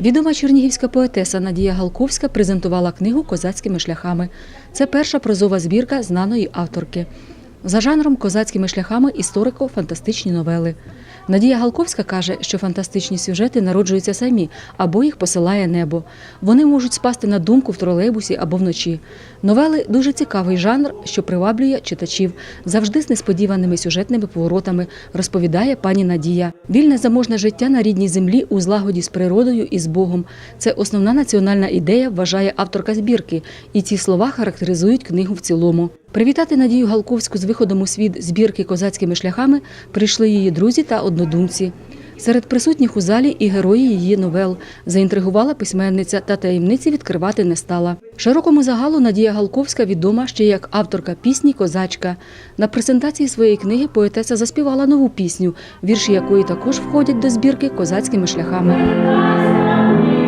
Відома чернігівська поетеса Надія Галковська презентувала книгу Козацькими шляхами. Це перша прозова збірка знаної авторки. За жанром козацькими шляхами історико-фантастичні новели. Надія Галковська каже, що фантастичні сюжети народжуються самі або їх посилає небо. Вони можуть спасти на думку в тролейбусі або вночі. Новели дуже цікавий жанр, що приваблює читачів, завжди з несподіваними сюжетними поворотами, розповідає пані Надія. Вільне заможне життя на рідній землі у злагоді з природою і з Богом. Це основна національна ідея, вважає авторка збірки, і ці слова характеризують книгу в цілому. Привітати Надію Галковську з виходом у світ збірки козацькими шляхами прийшли її друзі та однодумці. Серед присутніх у залі і герої її новел заінтригувала письменниця та таємниці відкривати не стала. Широкому загалу Надія Галковська відома ще як авторка пісні Козачка. На презентації своєї книги поетеса заспівала нову пісню, вірші якої також входять до збірки козацькими шляхами.